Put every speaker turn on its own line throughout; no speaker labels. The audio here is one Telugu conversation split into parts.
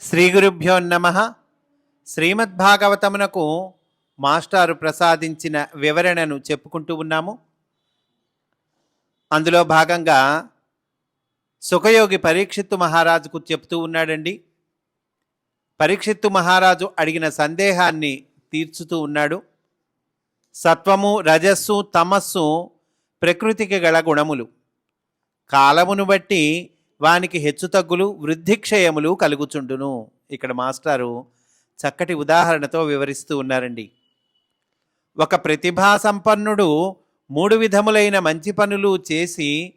శ్రీ గురుభ్యో నమ. శ్రీమద్భాగవతమునకు మాస్టారు ప్రసాదించిన వివరణను చెప్పుకుంటూ ఉన్నాము. అందులో భాగంగా సుఖయోగి పరీక్షిత్తు మహారాజుకు చెప్తూ ఉన్నాడండి. పరీక్షిత్తు మహారాజు అడిగిన సందేహాన్ని తీర్చుతూ ఉన్నాడు. సత్వము రజస్సు తమస్సు ప్రకృతికి గల గుణములు. కాలమును బట్టి వానికి హెచ్చుతగ్గులు వృద్ధిక్షయములు కలుగుచుండును. ఇక్కడ మాస్టారు చక్కటి ఉదాహరణతో వివరిస్తూ ఉన్నారండి. ఒక ప్రతిభా సంపన్నుడు మూడు విధములైన మంచి పనులు చేసి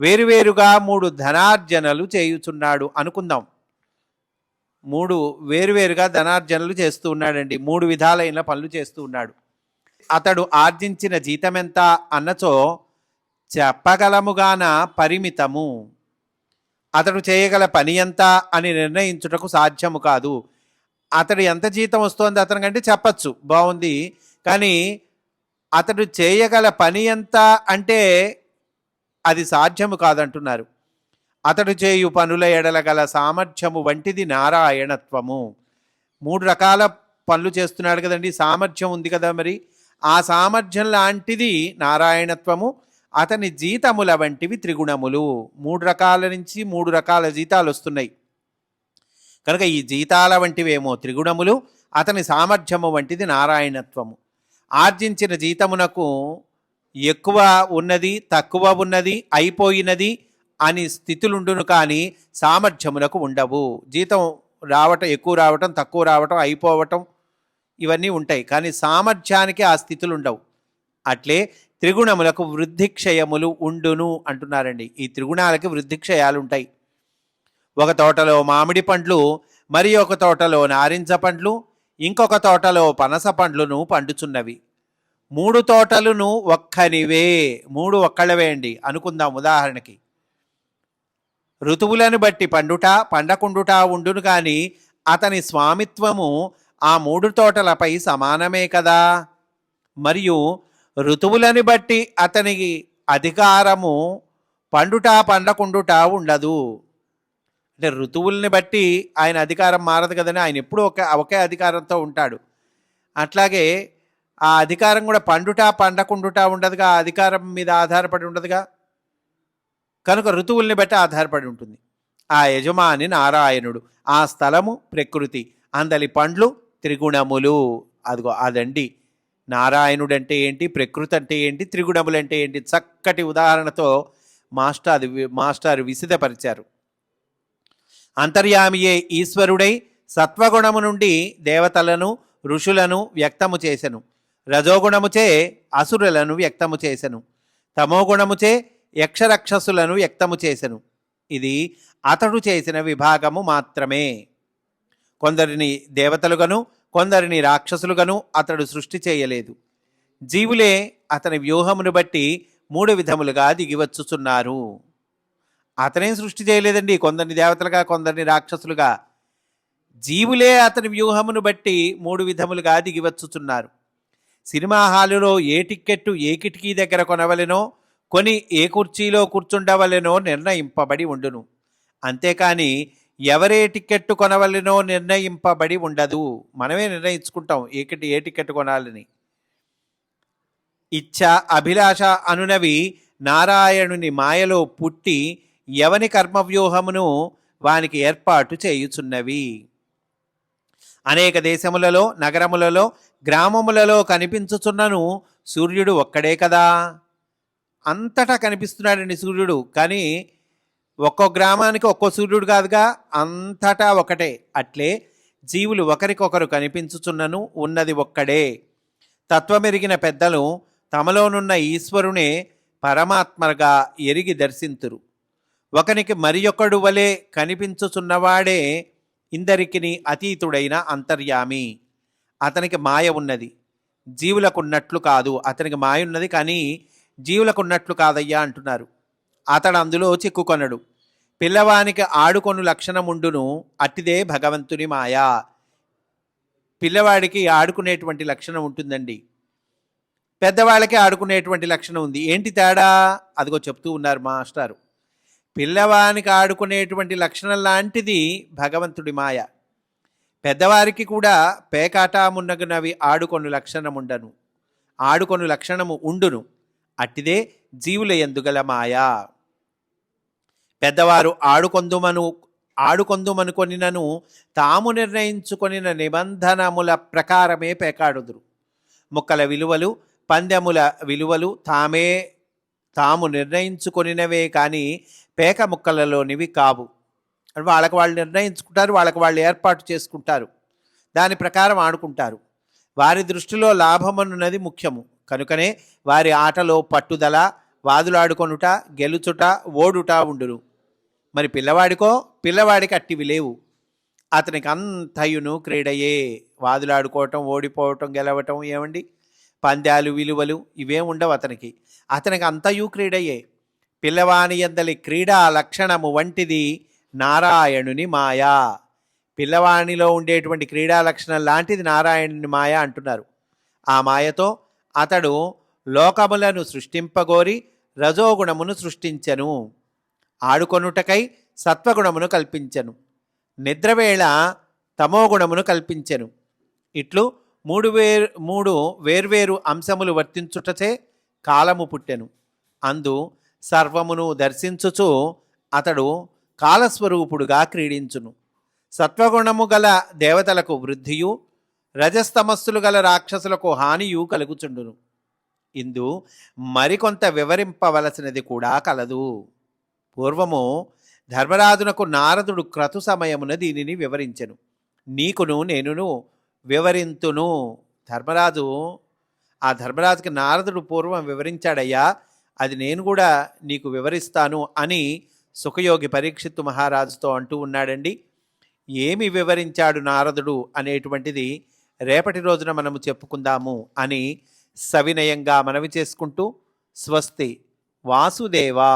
వేరువేరుగా మూడు ధనార్జనలు చేయుచున్నాడు అనుకుందాం. మూడు వేరువేరుగా ధనార్జనలు చేస్తూ ఉన్నాడండి. మూడు విధాలైన పనులు చేస్తూ ఉన్నాడు. అతడు ఆర్జించిన జీతమెంత అన్నచో చెప్పగలముగాన పరిమితము. అతడు చేయగల పని ఎంత అని నిర్ణయించుటకు సాధ్యము కాదు. అతడు ఎంత జీతం వస్తోంది అతని కంటే చెప్పచ్చు. బాగుంది కానీ అతడు చేయగల పని ఎంత అంటే అది సాధ్యము కాదంటున్నారు. అతడు చేయు పనుల ఎడల గల సామర్థ్యము వంటిది నారాయణత్వము. మూడు రకాల పనులు చేస్తున్నాడు కదండి. సామర్థ్యం ఉంది కదా మరి. ఆ సామర్థ్యం లాంటిది నారాయణత్వము అతని జీతముల వంటివి త్రిగుణములు. మూడు రకాల నుంచి మూడు రకాల జీతాలు వస్తున్నాయి. కనుక ఈ జీతాల వంటివేమో త్రిగుణములు అతని సామర్థ్యము వంటిది నారాయణత్వము. ఆర్జించిన జీతమునకు ఎక్కువ ఉన్నది తక్కువ ఉన్నది అయిపోయినది అని స్థితులుండును కానీ సామర్థ్యమునకు ఉండవు. జీతం రావటం ఎక్కువ రావటం తక్కువ రావటం అయిపోవటం ఇవన్నీ ఉంటాయి. కానీ సామర్థ్యానికి ఆ స్థితులు ఉండవు అట్లే త్రిగుణములకు వృద్ధిక్షయములు ఉండును అంటున్నారండి. ఈ త్రిగుణాలకి వృద్ధిక్షయాలు ఉంటాయి ఒక తోటలో మామిడి పండ్లు మరి ఒక తోటలో నారింజ పండ్లు ఇంకొక తోటలో పనస పండ్లను పండుచున్నవి. మూడు తోటలును ఒక్కనివే మూడు ఒక్కళ్ళవే అండి అనుకుందాం ఉదాహరణకి. ఋతువులను బట్టి పండుట పండకుండుట ఉండును కానీ అతని స్వామిత్వము ఆ మూడు తోటలపై సమానమే కదా? మరియు ఋతువులను బట్టి అతనికి అధికారము పండుట పండకుండుట ఉండదు. అంటే ఋతువుల్ని బట్టి ఆయన అధికారం మారదు కదని ఆయన ఎప్పుడూ ఒక ఒకే అధికారంతో ఉంటాడు. అట్లాగే ఆ అధికారం కూడా పండుట పండకుండుట ఉండదుగా ఆ అధికారం మీద ఆధారపడి ఉండదుగా? కనుక ఋతువుల్ని బట్టి ఆధారపడి ఉంటుంది. ఆ యజమాని నారాయణుడు ఆ స్థలము ప్రకృతి అందలి పండ్లు త్రిగుణములు. అదిగో అదండి. నారాయణుడు అంటే ఏంటి ప్రకృతి అంటే ఏంటి త్రిగుణములు అంటే ఏంటి చక్కటి ఉదాహరణతో మాస్టర్ అది మాస్టర్ విసిదపరిచారు. అంతర్యామియే ఈశ్వరుడై సత్వగుణము నుండి దేవతలను ఋషులను వ్యక్తము చేసెను. రజోగుణముచే అసురులను వ్యక్తము చేసెను. తమోగుణముచే యక్షరక్షసులను వ్యక్తము చేసెను. ఇది అతడు చేసిన విభాగము మాత్రమే. కొందరిని దేవతలుగాను కొందరిని రాక్షసులుగాను అతడు సృష్టి చేయలేదు. జీవులే అతని వ్యూహమును బట్టి మూడు విధములుగా దిగివచ్చుచున్నారు అతనేం సృష్టి చేయలేదండి. కొందరిని దేవతలుగా కొందరిని రాక్షసులుగా. జీవులే అతని వ్యూహమును బట్టి మూడు విధములుగా దిగివచ్చుచున్నారు సినిమా హాలులో ఏ టిక్కెట్టు ఏ కిటికీ దగ్గర కొనవలెనో కొని ఏ కుర్చీలో కూర్చుండవలెనో నిర్ణయింపబడి ఉండును. అంతేకాని ఎవరే టికెట్ కొనవలెనో నిర్ణయింపబడి ఉండదు. మనమే నిర్ణయించుకుంటాం ఏ ఏ టికెట్ కొనాలని. ఇచ్చ అభిలాష అనునవి నారాయణుని మాయలో పుట్టి ఎవని కర్మవ్యూహమును వానికి ఏర్పాటు చేయుచున్నవి. అనేక దేశములలో నగరములలో గ్రామములలో కనిపించుచున్నను సూర్యుడు ఒక్కడే కదా? అంతటా కనిపిస్తున్నాడండి సూర్యుడు. కానీ ఒక్కో గ్రామానికి ఒక్కో సూర్యుడు కాదుగా అంతటా ఒకటే. అట్లే జీవులు ఒకరికొకరు కనిపించుచున్నను ఉన్నది ఒక్కడే. తత్వమెరిగిన పెద్దలు తమలోనున్న ఈశ్వరునే పరమాత్మగా ఎరిగి దర్శింతురు. ఒకనికి మరి ఒకడు వలె కనిపించుచున్నవాడే ఇందరికిని అతీతుడైన అంతర్యామి. అతనికి మాయ ఉన్నది. జీవులకు ఉన్నట్లు కాదు అతనికి మాయ ఉన్నది కానీ జీవులకు ఉన్నట్లు కాదయ్యా అంటున్నారు. అతడు అందులో చిక్కుకొనడు పిల్లవానికి ఆడుకొను లక్షణముండును అట్టిదే భగవంతుని మాయా. పిల్లవాడికి ఆడుకునేటువంటి లక్షణం ఉంటుందండి. పెద్దవాళ్ళకి ఆడుకునేటువంటి లక్షణం ఉంది. ఏంటి తేడా? అదిగో చెప్తూ ఉన్నారు మాస్టారు. పిల్లవానికి ఆడుకునేటువంటి లక్షణం లాంటిది భగవంతుడి మాయ. పెద్దవారికి కూడా పేకాటామున్నగునవి ఆడుకొను లక్షణముండను. ఆడుకొను లక్షణము ఉండును. అట్టిదే జీవుల ఎందుగల మాయా. పెద్దవారు ఆడుకొందుమను ఆడుకొందుమనుకొనినను తాము నిర్ణయించుకొనిన నిబంధనముల ప్రకారమే పేకాడుదురు. ముక్కల విలువలు పందెముల విలువలు తామే తాము నిర్ణయించుకొనినవే కానీ పేక ముక్కలలోనివి కావు. వాళ్ళకు వాళ్ళు నిర్ణయించుకుంటారు వాళ్ళకు వాళ్ళు ఏర్పాటు చేసుకుంటారు. దాని ప్రకారం ఆడుకుంటారు. వారి దృష్టిలో లాభమనున్నది ముఖ్యము. కనుకనే వారి ఆటలో పట్టుదల వాదులాడుకొనుట గెలుచుట ఓడుట ఉండును. మరి పిల్లవాడికో పిల్లవాడికి అట్టివి లేవు. అతనికి అంతయును క్రీడయే. వాదులాడుకోవటం ఓడిపోవటం గెలవటం ఏమండి? పంద్యాలు విలువలు ఇవేం ఉండవు అతనికి. అతనికి అంతయు క్రీడయే. పిల్లవాని ఎందలి క్రీడా లక్షణము వంటిది నారాయణుని మాయా. పిల్లవాణిలో ఉండేటువంటి క్రీడా లక్షణం లాంటిది నారాయణుని మాయ అంటున్నారు. ఆ మాయతో అతడు లోకములను సృష్టింపగోరి రజోగుణమును సృష్టించెను. ఆడుకొనుటకై సత్వగుణమును కల్పించెను. నిద్రవేళ తమోగుణమును కల్పించెను. ఇట్లు మూడు వేరు మూడు వేర్వేరు అంశములు వర్తించుటచే కాలము పుట్టెను. అందు సర్వమును దర్శించుచు అతడు కాలస్వరూపుడుగా క్రీడించును. సత్వగుణము గల దేవతలకు వృద్ధియు రజస్తమస్సులు గల రాక్షసులకు హానియు కలుగుచుండును. ఇందు మరికొంత వివరింపవలసినది కూడా కలదు. పూర్వము ధర్మరాజునకు నారదుడు క్రతు సమయమున దీనిని వివరించెను. నీకును నేనును వివరింతును. ధర్మరాజు ఆ ధర్మరాజుకి నారదుడు పూర్వం వివరించాడయ్యా అది నేను కూడా నీకు వివరిస్తాను అని సుఖయోగి పరీక్షిత్తు మహారాజుతో అంటూ ఉన్నాడండి. ఏమి వివరించాడు నారదుడు అనేటువంటిది రేపటి రోజున మనము చెప్పుకుందాము అని సవినయంగా మనవి చేసుకుంటూ స్వస్తి వాసుదేవా.